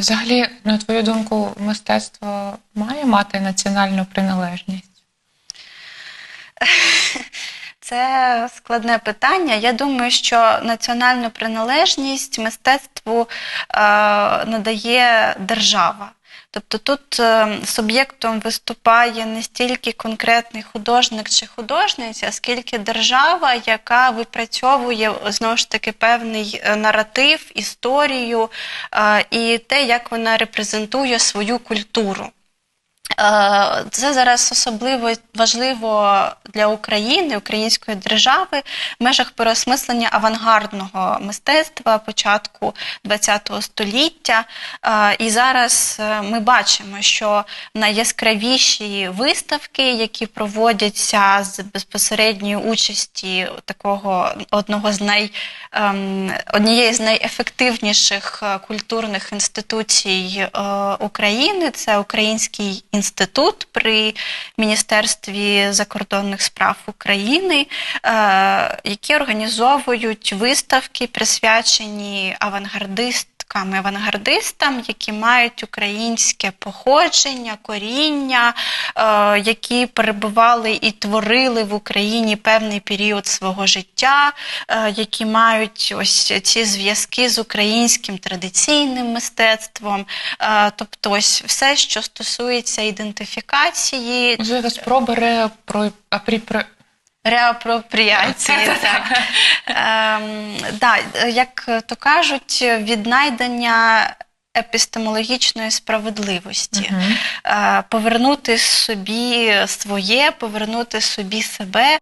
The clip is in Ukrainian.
Взагалі, на твою думку, мистецтво має мати національну приналежність? Це складне питання. Я думаю, що національну приналежність мистецтву е, надає держава. Тобто тут е, суб'єктом виступає не стільки конкретний художник чи художниця, скільки держава, яка випрацьовує знову ж таки певний е, наратив, історію е, і те, як вона репрезентує свою культуру. Е, Це зараз особливо важливо для України, української держави в межах переосмислення авангардного мистецтва початку ХХ століття. Е, І зараз е, ми бачимо, що найяскравіші виставки, які проводяться з безпосередньої участі такого одного з най ем, однієї з найефективніших культурних інституцій України, це Український інститут при Міністерстві закордонних справ України, е, які організовують виставки, присвячені авангардисткам авангардистам, які мають українське походження, коріння, е, які перебували і творили в Україні певний період свого життя, е, які мають ось ці зв'язки з українським традиційним мистецтвом, Е, тобто ось все, що стосується ідентифікації, Можливо, спроби реапро... реапропріації. так. Ем, да, як то кажуть, віднайдення епістемологічної справедливості. Е, Повернути собі своє, повернути собі себе.